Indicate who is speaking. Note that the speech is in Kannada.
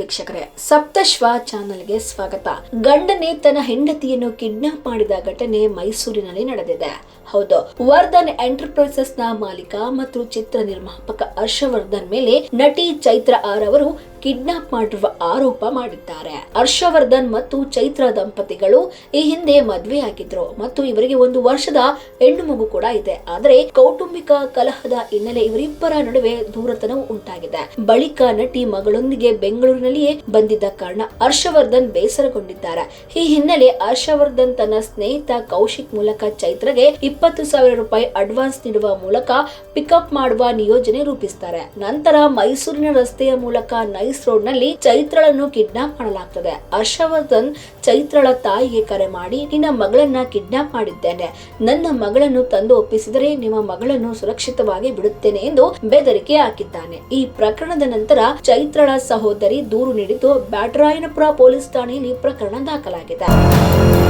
Speaker 1: ವೀಕ್ಷಕರೇ, ಸಪ್ತಶ್ವ ಚಾನೆಲ್ಗೆ ಸ್ವಾಗತ. ಗಂಡನೇ ತನ್ನ ಹೆಂಡತಿಯನ್ನು ಕಿಡ್ನಾಪ್ ಮಾಡಿದ ಘಟನೆ ಮೈಸೂರಿನಲ್ಲಿ ನಡೆದಿದೆ. ಹೌದು, ವರ್ಧನ್ ಎಂಟರ್ಪ್ರೈಸಸ್ನ ಮಾಲೀಕ ಮತ್ತು ಚಿತ್ರ ನಿರ್ಮಾಪಕ ಹರ್ಷವರ್ಧನ್ ಮೇಲೆ ನಟಿ ಚೈತ್ರ ಆರ್ ಅವರು ಕಿಡ್ನಾಪ್ ಮಾಡಿರುವ ಆರೋಪ ಮಾಡಿದ್ದಾರೆ. ಹರ್ಷವರ್ಧನ್ ಮತ್ತು ಚೈತ್ರ ದಂಪತಿಗಳು ಈ ಹಿಂದೆ ಮದುವೆಯಾಗಿದ್ರು ಮತ್ತು ಇವರಿಗೆ ಒಂದು ವರ್ಷದ ಹೆಣ್ಣು ಮಗು ಕೂಡ ಇದೆ. ಆದರೆ ಕೌಟುಂಬಿಕ ಕಲಹದ ಹಿನ್ನೆಲೆ ಇವರಿಬ್ಬರ ನಡುವೆ ದೂರತನವು ಉಂಟಾಗಿದೆ. ಬಳಿಕ ನಟಿ ಮಗಳೊಂದಿಗೆ ಬೆಂಗಳೂರಿನಲ್ಲಿಯೇ ಬಂದಿದ್ದ ಕಾರಣ ಹರ್ಷವರ್ಧನ್ ಬೇಸರಗೊಂಡಿದ್ದಾರೆ. ಈ ಹಿನ್ನೆಲೆ ಹರ್ಷವರ್ಧನ್ ತನ್ನ ಸ್ನೇಹಿತ ಕೌಶಿಕ್ ಮೂಲಕ ಚೈತ್ರಗೆ ಇಪ್ಪತ್ತು ಸಾವಿರ ರೂಪಾಯಿ ಅಡ್ವಾನ್ಸ್ ನೀಡುವ ಮೂಲಕ ಪಿಕಪ್ ಮಾಡುವ ನಿಯೋಜನೆ ರೂಪಿಸ್ತಾರೆ. ನಂತರ ಮೈಸೂರಿನ ರಸ್ತೆಯ ಮೂಲಕ ನೈಸ್ ರೋಡ್ನಲ್ಲಿ ಚೈತ್ರಳನ್ನು ಕಿಡ್ನಾಪ್ ಮಾಡಲಾಗ್ತದೆ. ಹರ್ಷವರ್ಧನ್ ಚೈತ್ರಳ ತಾಯಿಗೆ ಕರೆ ಮಾಡಿ, ನಿನ್ನ ಮಗಳನ್ನ ಕಿಡ್ನಾಪ್ ಮಾಡಿದ್ದೇನೆ. ನನ್ನ ಮಗಳನ್ನು ತಂದು ಒಪ್ಪಿಸಿದರೆ ನಿಮ್ಮ ಮಗಳನ್ನು ಸುರಕ್ಷಿತವಾಗಿ ಬಿಡುತ್ತೇನೆ ಎಂದು ಬೆದರಿಕೆ ಹಾಕಿದ್ದಾನೆ. ಈ ಪ್ರಕರಣದ ನಂತರ ಚೈತ್ರಳ ಸಹೋದರಿ ದೂರು ನೀಡಿದ್ದು, ಬ್ಯಾಟರಾಯನಪುರ ಪೊಲೀಸ್ ಠಾಣೆಯಲ್ಲಿ ಪ್ರಕರಣ ದಾಖಲಾಗಿದೆ.